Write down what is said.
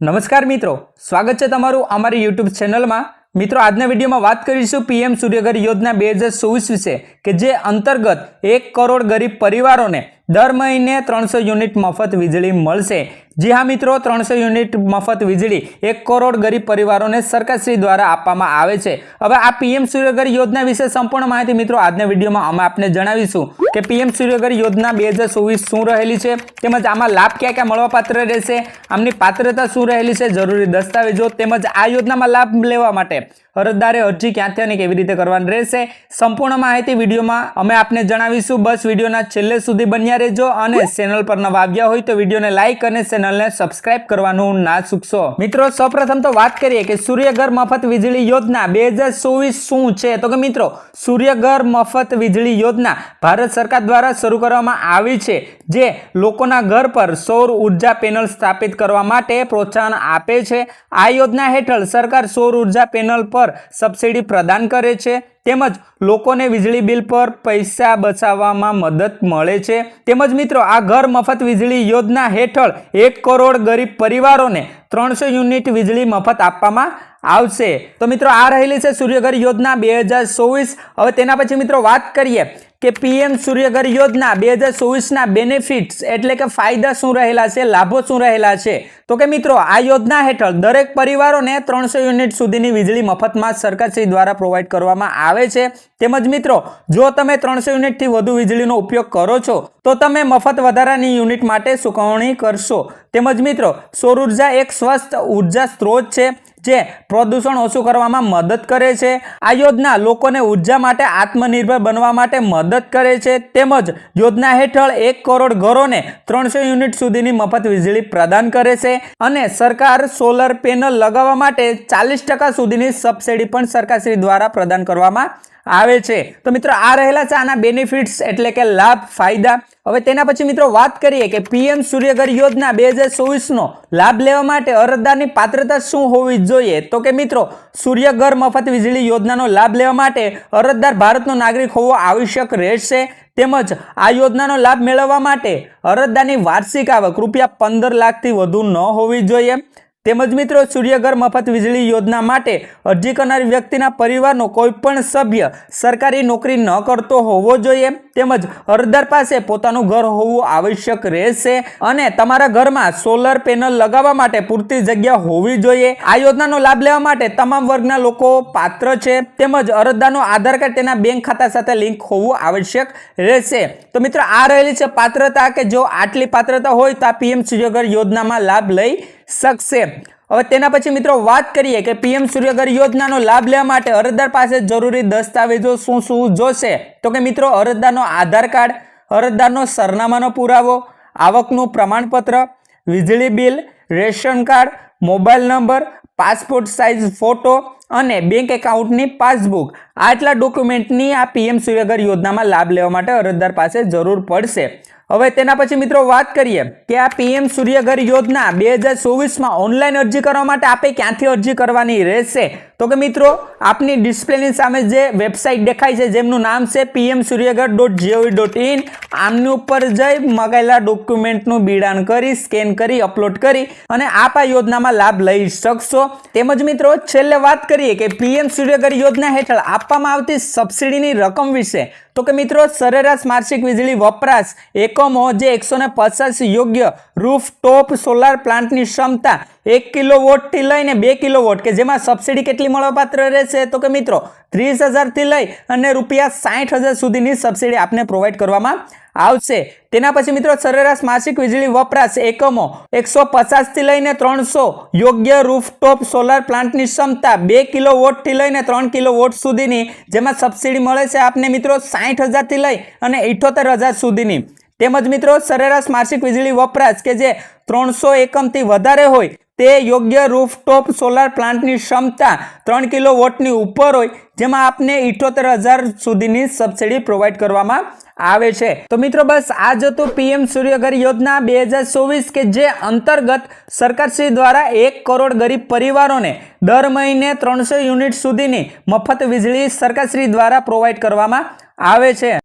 નમસ્કાર મિત્રો, સ્વાગત છે તમારું અમારી યુટ્યુબ ચેનલમાં મિત્રો, આજના વિડીયોમાં વાત કરીશું પીએમ સૂર્યઘર યોજના બે હજાર ચોવીસ વિશે, કે જે અંતર્ગત એક કરોડ ગરીબ પરિવારોને દર મહિને ત્રણસો યુનિટ મફત વીજળી મળશે. જી હા મિત્રો, ત્રણસો યુનિટ મફત વીજળી એક કરોડ ગરીબ પરિવારોને સરકારશ્રી દ્વારા આપવામાં આવે છે. હવે આ પીએમ સૂર્યઘર યોજના વિશે સંપૂર્ણ માહિતી મિત્રો આજના વિડીયોમાં અમે આપને જણાવીશું કે પીએમ સૂર્યઘર યોજના બે હજાર ચોવીસ શું રહેલી છે, તેમજ આમાં લાભ ક્યાં ક્યાં મળવાપાત્ર રહેશે, આમની પાત્રતા શું રહેલી છે, જરૂરી દસ્તાવેજો, તેમજ આ યોજનામાં લાભ લેવા માટે અરજદારે અરજી ક્યાંથી અને કેવી રીતે કરવાની રહેશે, સંપૂર્ણ માહિતી વિડીયોમાં અમે આપને જણાવીશું. બસ વિડીયોના છેલ્લે સુધી બન્યા રહેજો અને ચેનલ પર નવા આવ્યા હોય તો વિડીયોને લાઇક અને ચેનલને સબસ્ક્રાઇબ કરવાનું ના ચૂકશો. મિત્રો, સૌપ્રથમ તો વાત કરીએ કે સૂર્યઘર મફત વીજળી યોજના બે શું છે? તો કે મિત્રો સૂર્યઘર મફત વીજળી યોજના ભારત સરકાર દ્વારા શરૂ કરવામાં આવી છે, જે લોકોના ઘર પર સૌર ઊર્જા પેનલ સ્થાપિત કરવા માટે પ્રોત્સાહન આપે છે. આ યોજના હેઠળ સરકાર સૌર ઊર્જા પેનલ પર સબસિડી પ્રદાન કરે છે. તેમજ લોકોને વીજળી બિલ પર પૈસા બચાવવામાં મદદ મળે છે. તેમજ મિત્રો, આ ઘર મફત વીજળી યોજના હેઠળ એક કરોડ ગરીબ પરિવારોને ત્રણસો યુનિટ વીજળી મફત આપવામાં આવશે. તો મિત્રો, આ રહેલી છે સૂર્યઘર યોજના બે હજાર હવે તેના પછી મિત્રો વાત કરીએ કે પીએમ સૂર્યઘર યોજના બે હજાર ચોવીસના બેનિફિટ્સ એટલે કે ફાયદા શું રહેલા છે, લાભો શું રહેલા છે? તો કે મિત્રો, આ યોજના હેઠળ દરેક પરિવારોને ત્રણસો યુનિટ સુધીની વીજળી મફતમાં સરકારશ્રી દ્વારા પ્રોવાઈડ કરવામાં આવે છે. તેમજ મિત્રો, જો તમે ત્રણસો યુનિટથી વધુ વીજળીનો ઉપયોગ કરો છો, તો તમે મફત વધારાની યુનિટ માટે ચૂકવણી કરશો. તેમજ મિત્રો, સૌર ઊર્જા એક સ્વસ્થ ઊર્જા સ્ત્રોત છે. જે પ્રદૂષણ ઓછું કરવામાં મદદ કરે છે. આ યોજના લોકોને ઊર્જા માટે આત્મનિર્ભર બનવા માટે મદદ કરે છે. તેમજ યોજના હેઠળ એક કરોડ ઘરોને ત્રણસો યુનિટ સુધીની મફત વીજળી પ્રદાન કરે છે અને સરકાર સોલર પેનલ લગાવવા માટે ચાલીસ સુધીની સબસિડી પણ સરકારશ્રી દ્વારા પ્રદાન કરવામાં આવે છે. તો મિત્રો, આ રહેલા છે આના બેનિફિટ્સ એટલે કે લાભ, ફાયદા. હવે તેના પછી મિત્રો વાત કરીએ કે પીએમ સૂર્યઘર યોજના બે હજાર ચોવીસનો લાભ લેવા માટે અરજદારની પાત્રતા શું હોવી જોઈએ? તો કે મિત્રો સૂર્યઘર મફત વીજળી યોજનાનો લાભ લેવા માટે અરજદાર ભારતનો નાગરિક હોવો આવશ્યક રહેશે. તેમજ આ યોજનાનો લાભ મેળવવા માટે અરજદારની વાર્ષિક આવક રૂપિયા પંદર લાખથી વધુ ન હોવી જોઈએ. તેમજ મિત્રો સૂર્યઘર મફત વીજળી યોજના માટે અરજી કરનાર વ્યક્તિના પરિવારનો કોઈ પણ સભ્ય સરકારી નોકરી ન કરતો હોવો જોઈએ. તેમજ અરજદાર પાસે પોતાનું ઘર હોવું આવશ્યક રહેશે અને તમારા ઘરમાં સોલર પેનલ લગાવવા માટે પૂરતી જગ્યા હોવી જોઈએ. આ યોજનાનો લાભ લેવા માટે તમામ વર્ગના લોકો પાત્ર છે. તેમજ અરજદારનો આધાર કાર્ડ તેના બેંક ખાતા સાથે લિંક હોવું આવશ્યક રહેશે. તો મિત્રો આ રહેલી છે પાત્રતા કે જો આટલી પાત્રતા હોય તો આ પીએમ સૂર્યઘર યોજનામાં લાભ લઈ શકશે. હવે તેના પછી મિત્રો વાત કરીએ કે પીએમ સૂર્યઘર યોજનાનો લાભ લેવા માટે અરજદાર પાસે જરૂરી દસ્તાવેજો શું શું જોશે? તો કે મિત્રો અરજદારનો આધાર કાર્ડ અરજદારનો સરનામાનો પુરાવો, આવકનું પ્રમાણપત્ર, વીજળી bill, ration card, mobile number, passport size photo અને બેંક એકાઉન્ટની પાસબુક. આટલા ડોક્યુમેન્ટની આ પીએમ સૂર્યઘર યોજનામાં લાભ લેવા માટે અરજદાર પાસે જરૂર પડશે. હવે તેના પછી મિત્રો વાત કરીએ કે આ પીએમ સૂર્યઘર યોજના બે હજાર ચોવીસમાં ઓનલાઈન અરજી કરવા માટે આપે ક્યાંથી અરજી કરવાની રહેશે? તો કે મિત્રો, આપની ડિસ્પ્લેની સામે જે વેબસાઇટ દેખાય છે, જેમનું નામ છે PM Suryaghar dot G O V dot in આમની ઉપર જઈ મગાયેલા ડોક્યુમેન્ટનું બિડાણ કરી, સ્કેન કરી, અપલોડ કરી અને આપ આ યોજનામાં લાભ લઈ શકશો. તેમજ મિત્રો, છેલ્લે વાત કરીએ કે પીએમ સૂર્યગઢ યોજના હેઠળ આપવામાં આવતી સબસિડીની રકમ વિશે. તો કે મિત્રો, સરેરાશ માસિક વીજળી વપરાશ એકમો જે એકસો યોગ્ય રૂફ ટોપ સોલાર પ્લાન્ટની ક્ષમતા એક કિલો વોટથી લઈને બે કિલો વોટ કે જેમાં સબસિડી કેટલી મળવાપાત્ર રહેશે? તો કે મિત્રો, ત્રીસ હજારથી લઈ અને રૂપિયા સાઠ હજાર સુધીની સબસિડી આપને પ્રોવાઈડ કરવામાં આવશે. તેના પછી મિત્રો, સરેરાશ માસિક વીજળી વપરાશ એકમો એકસો પચાસથી લઈને ત્રણસો, યોગ્ય રૂફટોપ સોલાર પ્લાન્ટની ક્ષમતા બે કિલો વોટથી લઈને ત્રણ કિલો વોટ સુધીની, જેમાં સબસિડી મળે છે આપને મિત્રો સાઠ હજારથી લઈ અને ઇઠોતેર હજાર સુધીની. તેમજ મિત્રો સરેરાશ માસિક વીજળી વપરાશ કે જે ત્રણસો એકમથી વધારે હોય તે યોગ્ય રૂફટોપ સોલાર પ્લાન્ટની ક્ષમતા ત્રણ કિલો વોટની ઉપર હોય, જેમાં આપને ઇઠોતેર હજાર સુધીની સબસિડી પ્રોવાઈડ કરવામાં આવે છે. તો મિત્રો બસ આ હતું પીએમ સૂર્યઘર યોજના બે કે જે અંતર્ગત સરકારશ્રી દ્વારા એક કરોડ ગરીબ પરિવારોને દર મહિને ત્રણસો યુનિટ સુધીની મફત વીજળી સરકારશ્રી દ્વારા પ્રોવાઈડ કરવામાં આવે છે.